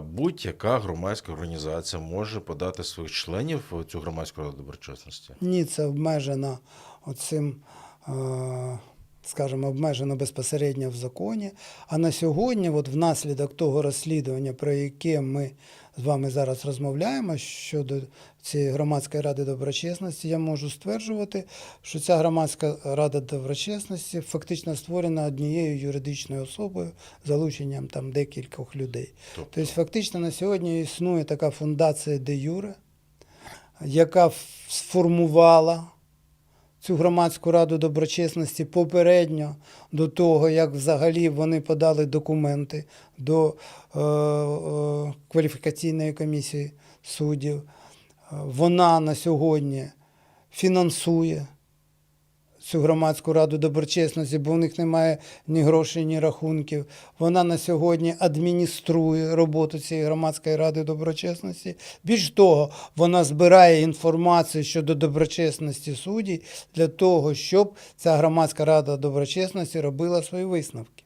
будь-яка громадська організація може подати своїх членів в цю громадську раду доброчесності? Ні, це обмежено оцим, е, скажімо, обмежено безпосередньо в законі. А на сьогодні, от внаслідок того розслідування, про яке ми з вами зараз розмовляємо щодо цієї громадської ради доброчесності, я можу стверджувати, що ця громадська рада доброчесності фактично створена однією юридичною особою залученням там декількох людей. Тобто, Тобто, фактично на сьогодні існує така фундація де юре, яка сформувала цю громадську раду доброчесності попередньо до того, як взагалі вони подали документи до е, е, кваліфікаційної комісії суддів. Е, Вона на сьогодні фінансує цю громадську раду доброчесності, бо в них немає ні грошей, ні рахунків. Вона на сьогодні адмініструє роботу цієї громадської ради доброчесності. Більш того, вона збирає інформацію щодо доброчесності суддів для того, щоб ця громадська рада доброчесності робила свої висновки.